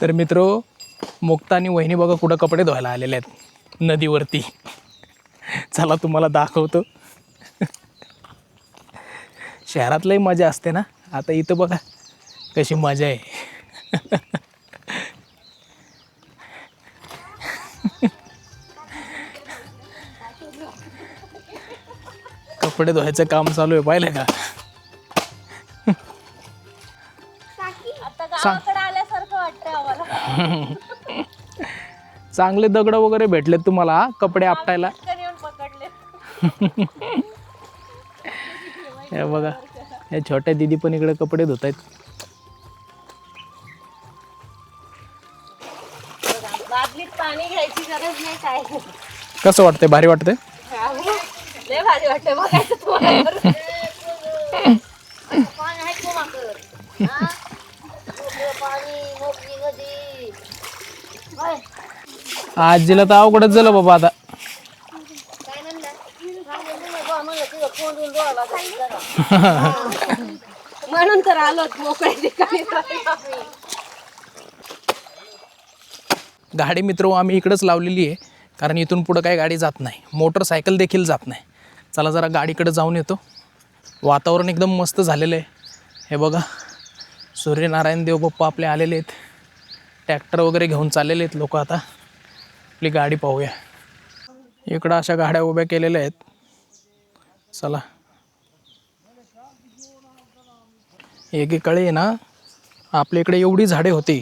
तर मित्र मुक्ता आणि वहिनी बघा कुठं कपडे धुवायला आलेले आहेत. नदीवरती. चला तुम्हाला दाखवतो. शहरातलंही मजा असते ना? आता इथं बघा कशी मजा आहे. कपडे धुवायचं काम चालू आहे पाहिलं का आता गावाकडे आल्यासारखं वाटतंय आम्हाला चांगले दगड वगैरे भेटलेत तुम्हाला? कपडे आपटायला. हे बघा या छोट्या दिदी पण इकडे कपडे धुत आहेत बादलीत पाणी घ्यायची गरज नाही काय. कसं वाटतंय? भारी वाटतंय? लय भारी वाटतंय बघायचं तुम्हाला पाणी आहे कोणाकडं? हा? मोकळं पाणी मोकळी नदी होय. आजीला तर अवघडच झालं बाबा आता. म्हणून तर आलो मोकळ्या ठिकाणी. गाडी मित्र आम्ही इकडंच लावलेली आहे कारण इथून पुढं काही गाडी जात नाही. मोटरसायकल देखील जात नाही. चला जरा गाडीकडे जाऊन येतो. वातावरण एकदम मस्त झालेलं आहे. हे बघा सूर्यनारायण देव बाप्पा आपले आलेले आहेत. ट्रॅक्टर वगैरे घेऊन चाललेले आहेत लोक आता. आपली गाडी पाहूया. इकडं अशा गाड्या उभ्या केलेल्या आहेत. चला. एकीकडे आहे ना आपल्या इकडे एवढी झाडे होती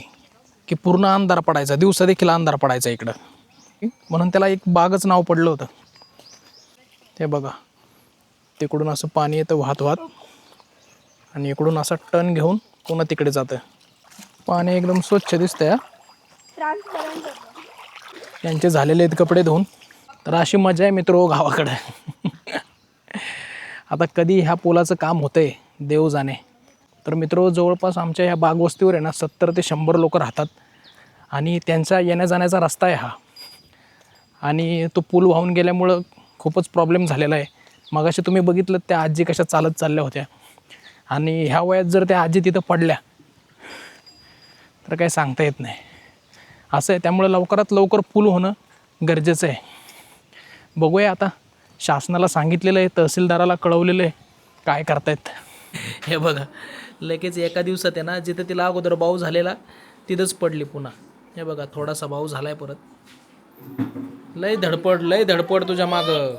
की पूर्ण अंधार पडायचा. दिवसा देखील अंधार पडायचा इकडं. म्हणून त्याला एक बागच नाव पडलं होतं. ते बघा. तिकडून असं पाणी येतं वाहत वाहत. आणि इकडून असं टन घेऊन पुन्हा तिकडे जातं. पाणी एकदम स्वच्छ दिसतंय यांचे झालेले आहेत कपडे धुवून. तर अशी मजा आहे मित्र हो गावाकडं. आता कधी ह्या पुलाचं काम होतंय देव जाणे. तर मित्र हो, जवळपास आमच्या ह्या बागवस्तीवर आहे ना सत्तर ते शंभर लोक राहतात. आणि त्यांचा येण्या जाण्याचा रस्ता आहे हा. आणि तो पूल वाहून गेल्यामुळं खूपच प्रॉब्लेम झालेला आहे. मगाशी तुम्ही बघितलं त्या आजी कशा चालत चालल्या होत्या. आणि ह्या वयात जर त्या आजी तिथं पडल्या तर काही सांगता येत नाही. असं आहे. त्यामुळे लवकरात लवकर पूल होणं गरजेचं आहे. बघूया आता. शासनाला सांगितलेलं आहे तहसीलदाराला कळवलेलं आहे. काय करतायत? हे बघा लगेच एका दिवसात आहे ना जिथं तिला अगोदर भाऊ झालेला तिथंच पडली पुन्हा. हे बघा थोडासा भाऊ झालाय परत. लय धडपड लय धडपड तुझ्या मागं.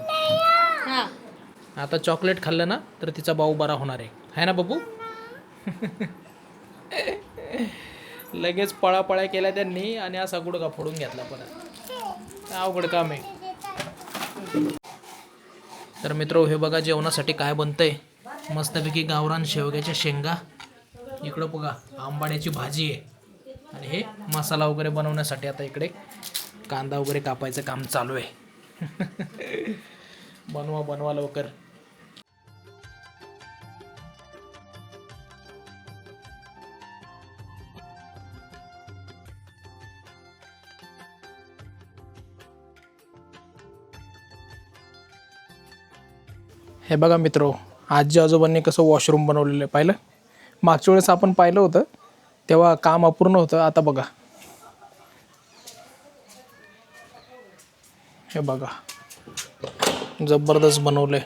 आता चॉकलेट खाल्लं ना तर तिचा भाऊ बरा होणार आहे. आहे ना बाबू? लगेच पळापळ्या केल्या त्यांनी आणि असा गुडघा फोडून घेतला परत. अवघड काम आहे. तर मित्र हे बघा जेवणासाठी काय बनतंय. मस्तपैकी गावरान शेवग्याच्या शेंगा. इकडं बघा आंबाड्याची भाजी आहे. आणि हे मसाला वगैरे बनवण्यासाठी आता इकडे कांदा वगैरे कापायचं काम चालू आहे. बनवा बनवा लवकर. हे बघा मित्र आजी आजोबांनी कसं वॉशरूम बनवलेलं आहे पाहिलं? मागच्या वेळेस आपण पाहिलं होतं तेव्हा काम अपूर्ण होतं आता बघा. हे बघा. जबरदस्त बनवलं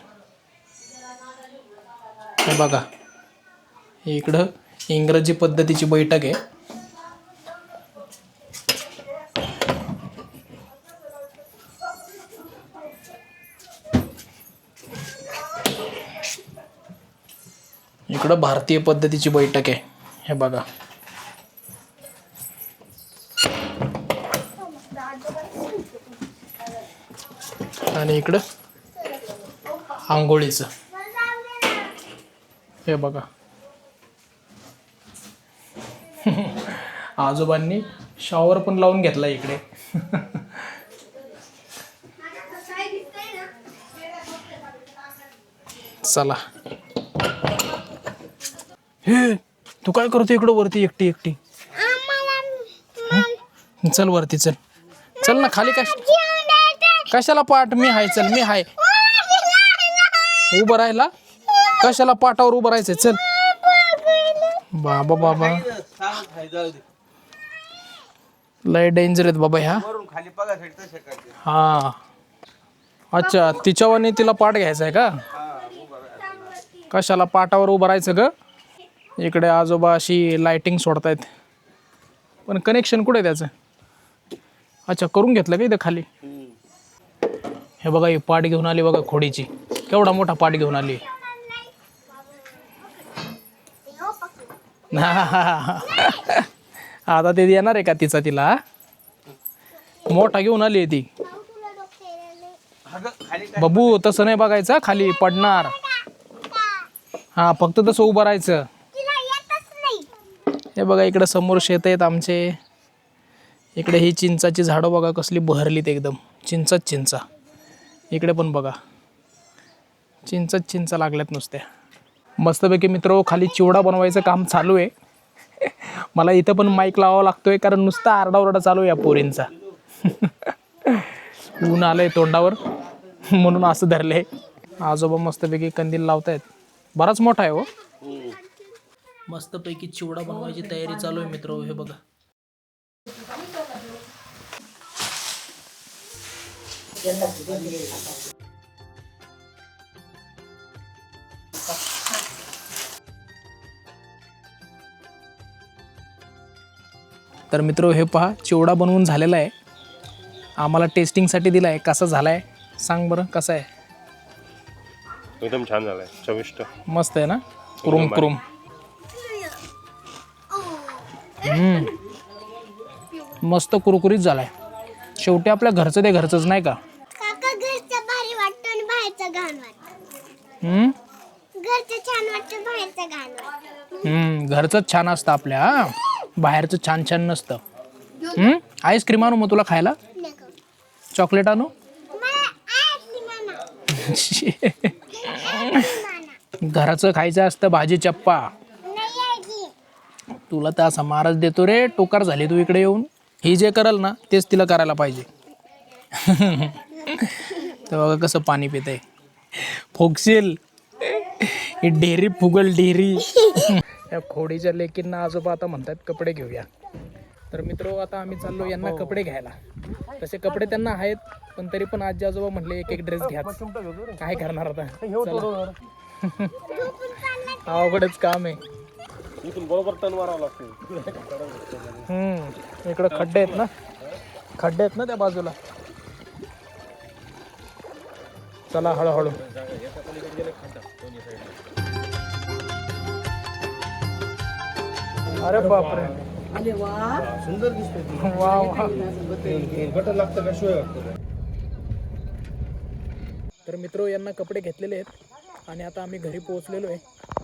हे बघा. इकडं इंग्रजी पद्धतीची बैठक आहे. इकडं भारतीय पद्धतीची बैठक आहे. हे बघा. आणि इकडं आंघोळीचं. हे बघा. आजोबांनी शॉवर पण लावून घेतला इकडे. चला. हे तू काय करतो इकडं वरती एकटी एकटी? चल वरती चल. चल ना खाली कश कशाला पाठ मी हाय चल मी हाय. उभं राहिला? कशाला पाठावर उभं राहायचंय? चल. बाबा बाबा. लय डेंजर आहेत बाबा ह्या. हा. अच्छा तिच्यावाने तिला पाठ घ्यायचा आहे का? कशाला पाटावर उभं राहायचं ग? इकडे आजोबा अशी लाइटिंग सोडतायत. पण कनेक्शन कुठे आहे त्याचं? अच्छा करून घेतलं का इथं खाली? हे बघा ही पाट घेऊन आली बघा खोडीची. केवढा मोठा पाट घेऊन आली. आता ते येणार आहे का तिचा तिला? मोठा घेऊन आली आहे ती. बबू तसं नाही बघायचं खाली पडणार. हा फक्त तसं उभं राहायचं. हे बघा इकडं समोर शेत आहेत आमचे. इकडे ही चिंचाची झाडं बघा कसली बहरलीत एकदम. चिंचच चिंचा. इकडे पण बघा. चिंचच चिंचा लागल्यात नुसत्या. मस्तपैकी मित्र खाली चिवडा बनवायचं काम चालू आहे. मला इथं पण माईक लावावा लागतोय कारण नुसता आरडाओरडा चालू आहे या पोरींचा. ऊन आलंय तोंडावर. म्हणून असं धरलंय. आजोबा मस्तपैकी कंदील लावतायत. बराच मोठा आहे हो. हो. मस्तपैकी चिवडा बनवायची तयारी चालू आहे मित्र हे बघा. तर मित्र हे पहा चिवडा बनवून झालेला आहे. आम्हाला टेस्टिंगसाठी दिला आहे कसा झाला आहे सांग बरं कसा आहे? एकदम छान झालाय. चविष्ट. मस्त आहे ना? कुरुम कुरुम. हम्म. मस्त कुरकुरीत झालाय. शेवटी आपल्या घरचं ते घरचंच नाही का? काका घरचं भारी वाटतं आणि बाहेरचं घाण वाटतं. हम्म? घरचं छान वाटतं बाहेरचं घाण वाटतं. हम्म, घरचंच छान असतं आपल्या हा. बाहेरचं छान छान नसतं. हम्म? आईस्क्रीम आणू मग तुला खायला? नको. चॉकलेट आणू? मला आईस्क्रीम आणा. आणा घराचं खायचं असतं भाजी चप्पा. तुला तर असा महाराज देतो रे. टोकार झाली तू इकडे येऊन. ही जे करल ना तेच तिला करायला पाहिजे. तर बघा कसं पाणी पिते फोकशील ही डेअरी फुगल डेअरी. या खोडीच्या लेकींना आजोबा आता म्हणतात कपडे घेऊया. तर मित्र आता आम्ही चाललो यांना कपडे घ्यायला. तसे कपडे त्यांना आहेत पण तरी पण आजी आजोबा म्हणले एक एक ड्रेस घ्या काय करणार आता? चला. अवघडच काम आहे. इथून बरोबर टन मारावं लागते हम्म इकडं खड्डे आहेत ना? खड्डे आहेत ना त्या बाजूला? चला हळूहळू. अरे बापरे. सुंदर दिसतोय वा वा बटन लागतं का शिवाय तर मित्र यांना कपडे घेतलेले आहेत आणि आता आम्ही घरी पोहोचलेलो आहे.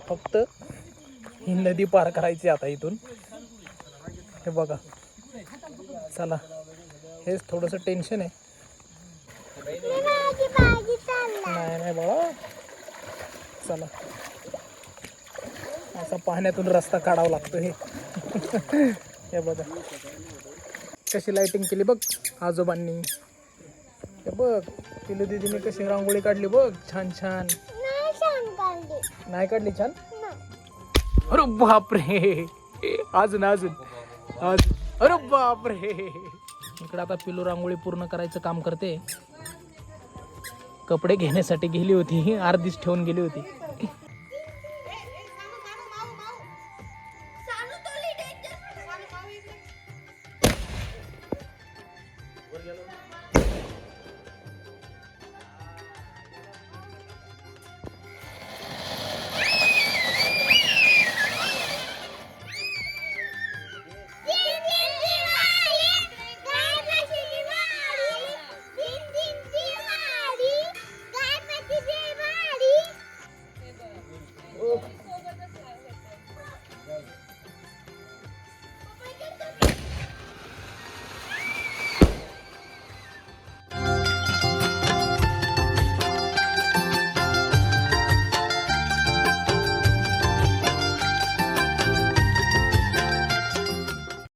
फक्त ही नदी पार करायची आता इथून. हे बघा. चला. हेच थोडंसं टेन्शन आहे. नाही नाही बाळा. चला. असा पाण्यातून रस्ता काढावा लागतो हे हे बघा. कशी लाइटिंग केली बघ आजोबांनी. हे बघ. पिलू दिदीने कशी रांगोळी काढली बघ. छान छान. नाही छान काढली छान? अरे बापरे. अजून अजून अजून अरे बापरे. इकडे आता पिलू रांगोळी पूर्ण करायचं काम करते. कपडे घेण्यासाठी गेली होती. अर्धीच ठेवून गेली होती.